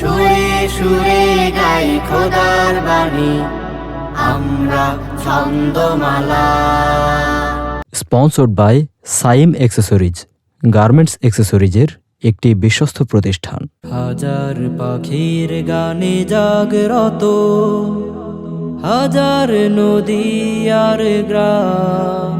সুরে সুরে গাই খোদার বাণী। আমরা Chhandamala. Sponsored by Saim accessories garments অ্যাক্সেসরিজের একটি বিশ্বস্ত প্রতিষ্ঠান। হাজার পাখির গানে জাগরত হাজার নদী আর গ্রাম।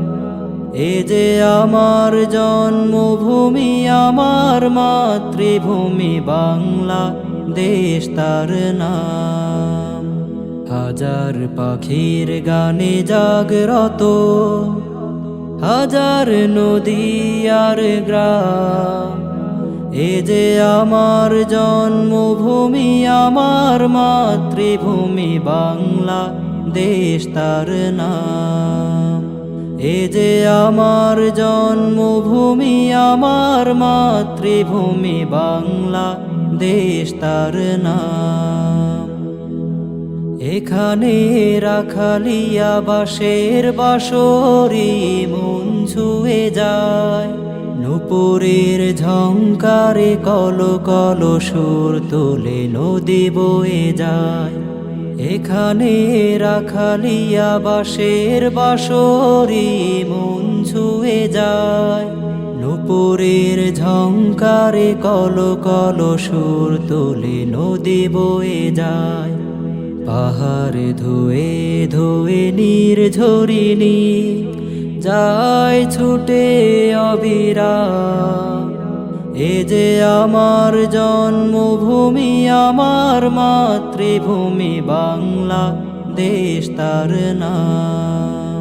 এ যে আমার জন্মভূমি আমার মাতৃভূমি বাংলা। দেশ তার নাম। হাজার পাখির গানে জাগরত। হাজার নদী আর গ্রাম। এ যে আমার জন্মভূমি, আমার মাতৃভূমি বাংলা দেশ তার নাম। এ যে আমার জন্মভূমি, আমার মাতৃভূমি বাংলা দেশ তার নাম। এখানে রাখালিয়া বাসের বাসরি মন ছুঁয়ে যায়। নুপুরের ঝঙ্কারে কল কল সুর তোলে নদী বয়ে যায়। এখানে রাখালিয়া বাসের বাসরি মন নুপুরের ঝংকারে কল কল সুর তোলে, নদী বয়ে যায়। পাহাড় ধুয়ে ধুয়ে নীর ঝরিনি যায় ছুটে অবিরাম এ যে আমার জন্মভূমি, আমার মাতৃভূমি বাংলা দেশ তার নাম।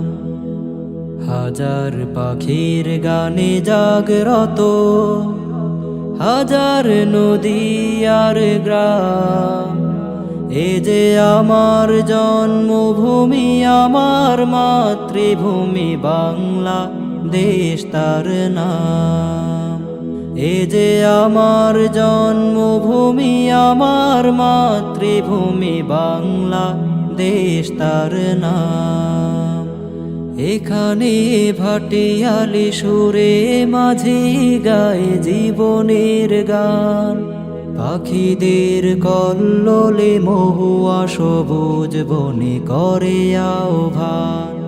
হাজার পাখির গানে জাগরত, হাজার নদী আর গ্রাম। এ যে আমার জন্মভূমি, আমার মাতৃভূমি বাংলা দেশ তার নাম। এ যে আমার জন্মভূমি, আমার মাতৃভূমি বাংলা দেশ তার নাম। এখানে ভাটিয়ালি সুরে মাঝি গায়ে জীবনের গান। পাখিদের কল্লোলে মহুয়া সবুজ বনে করে আহ্বান।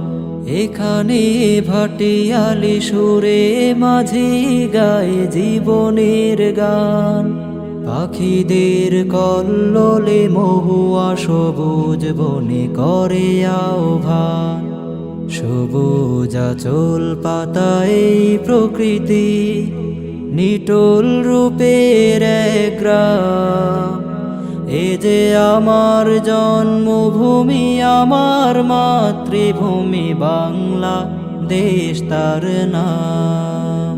এখানে ভাটিয়ালি সুরে মাঝি গায়ে জীবনের গান। পাখিদের কল্লোলে মহুয়া সবুজ বনে করে আহ্বান। সবুজ আচল পাতায় প্রকৃতি, নিটোল রূপের গ্রাম এ যে আমার জন্মভূমি, আমার মাতৃভূমি বাংলা দেশ তার নাম।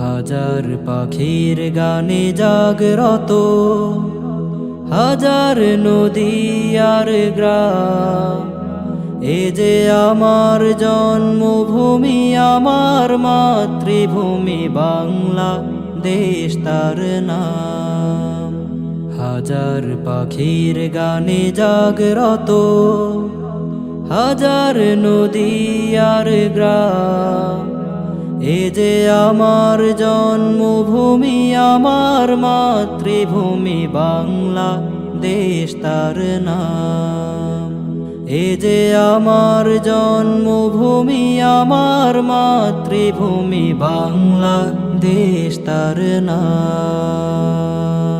হাজার পাখির গানে জাগরত, হাজার নদী আর গ্রাম। এ যে আমার জন্মভূমি, আমার মাতৃভূমি বাংলা দেশ তার নাম। হাজার পাখির গানে জাগরত, হাজার নদী আর গ্রাম। এ যে আমার জন্মভূমি, আমার মাতৃভূমি বাংলা দেশ তার নাম। এ যে আমার জন্মভূমি আমার মাতৃভূমি বাংলা দেশ তার নাম।